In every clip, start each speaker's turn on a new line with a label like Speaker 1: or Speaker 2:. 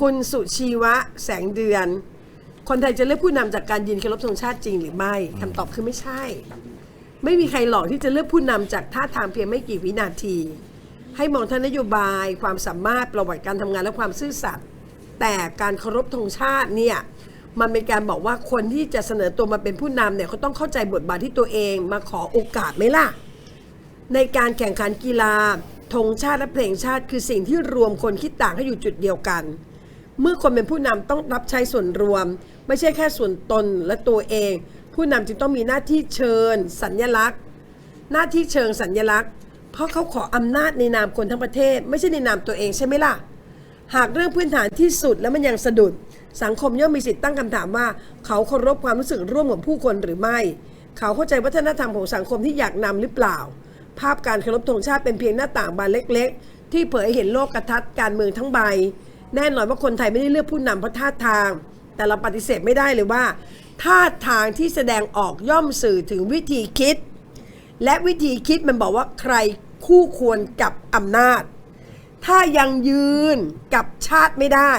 Speaker 1: คุณสุชีวะแสงเดือน คนไทยจะเลือกผู้นำจากการยืนเคารพธงชาติจริงหรือไม่คำตอบคือไม่ใช่ ไม่มีใครหลอกที่จะเลือกผู้นำจากท่าทางเพียงไม่กี่วินาที ให้มองทั้งนโยบาย ความสามารถประวัติการทำงานและความซื่อสัตย์แต่การเคารพธงชาติเนี่ยมันเป็นการบอกว่าคนที่จะเสนอตัวมาเป็นผู้นำเนี่ยเขาต้องเข้าใจบทบาทที่ตัวเองมาขอโอกาสไหมล่ะ ในการแข่งขันกีฬาธงชาติและเพลงชาติ คือสิ่งที่รวมคนคิดต่างให้อยู่จุดเดียวกัน เมื่อคนเป็นผู้นำต้องรับใช้ส่วนรวม ไม่ใช่แค่ส่วนตนและตัวเอง ผู้นำจึงต้องมีหน้าที่เชิญ สัญญลักษณ์ หน้าที่เชิงสัญญลักษณ์ เพราะเขาขออำนาจในนามคนทั้งประเทศ ไม่ใช่ในนามตัวเองใช่ไหมล่ะ หากเรื่องพื้นฐานที่สุดแล้วมันยังสะดุด สังคมย่อมมีสิทธิ์ตั้งคำถามว่า เขาเคารพความรู้สึกร่วมของผู้คนหรือไม่ เขาเข้าใจวัฒนธรรมของสังคมที่อยากนำหรือเปล่า ภาพการเคารพธงชาติเป็นเพียงหน้าต่างบานเล็ก ๆ ที่เผยเห็นโลกกระทัดการเมืองทั้งใบ แน่นอนว่าคนไทยไม่ได้เลือกผู้นำเพราะท่าทาง แต่เราปฏิเสธไม่ได้เลยว่าท่าทางที่แสดงออกย่อมสื่อถึงวิธีคิด และวิธีคิดมันบอกว่าใครคู่ควรกับอำนาจ ถ้ายังยืนกับชาติไม่ได้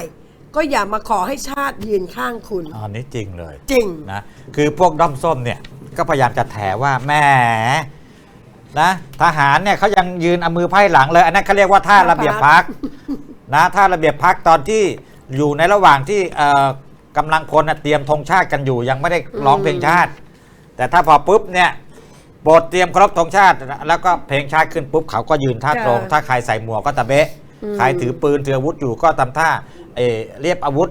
Speaker 1: ก็อย่ามาขอให้ชาติยืนข้างคุณ
Speaker 2: อันนี้จริงเลย
Speaker 1: จริง
Speaker 2: นะคือพวกด้อมส้มเนี่ยก็พยายามจะแถว่าแหม่นะทหารเนี่ยเขายังยืนเอามือไพ่หลังเลย อันนั้นเขาเรียกว่าท่าระเบียบพัก นะท่าระเบียบพักตอนที่อยู่ในระหว่างที่เอ่อกำลังพลน่ะเตรียมธงชาติกันอยู่ ยังไม่ได้ร้องเพลงชาติ แต่ถ้าพอปุ๊บเนี่ยโปรดเตรียมเคารพธงชาติ แล้วก็เพลงชาติขึ้นปุ๊บเขาก็ยืนท่าตรง
Speaker 1: ค่ะ
Speaker 2: ถ้าใครใส่หมวกก็ตะเบะใครถือปืนถืออาวุธอยู่ก็ทำท่าเออเรียบอาวุธ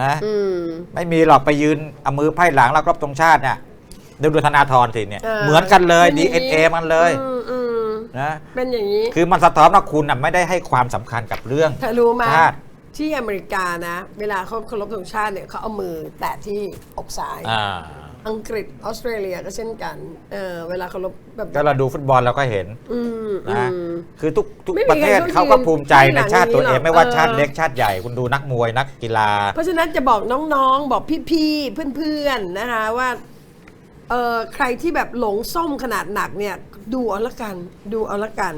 Speaker 2: นะ
Speaker 1: อืม
Speaker 2: ไม่มีหรอกไปยืนเอามือไพ่หลังแล้วครบตรงชาติเนี่ยดูดูธนาธรสิเนี่ย
Speaker 1: เออ
Speaker 2: เหมือนกันเลย
Speaker 1: เป็นอย่างนี้
Speaker 2: DNA มันเลย
Speaker 1: อืมอืม
Speaker 2: นะ
Speaker 1: เป็นอย่างนี้
Speaker 2: คือมันสะท้อนว่าคุณน่ะไม่ได้ให้ความสำคัญกับเรื่อง
Speaker 1: เธอรู้ไหม
Speaker 2: ชาติ
Speaker 1: ที่อเมริกานะ เวลาเขาเคารพธงชาติเนี่ยเขาเอามือแตะที่อกซ้าย
Speaker 2: อ่า
Speaker 1: อังกฤษออสเตรเลียก็เช่นกันเออเวลาเคารพแบบ
Speaker 2: ก็เราดูฟุตบอลเราก็เห็น
Speaker 1: อืมอื
Speaker 2: นะ
Speaker 1: ม
Speaker 2: คือทุกทุก
Speaker 1: ไม่มี
Speaker 2: ประเทศ
Speaker 1: ใครเขา
Speaker 2: เขาก็
Speaker 1: ยืน
Speaker 2: ภูมิใจในชาติตัวเอง
Speaker 1: ข้างหลัง
Speaker 2: ไม่ว่า
Speaker 1: เออ
Speaker 2: ชาติเล็กชาติใหญ่คุณดูนักมวยนักกีฬา
Speaker 1: เพราะฉะนั้นจะบอกน้องๆ บอกพี่ๆเพื่อนๆนะคะว่า เออใครที่แบบหลงส้มขนาดหนักเนี่ย ดูเอาละกัน ดูเอาละกัน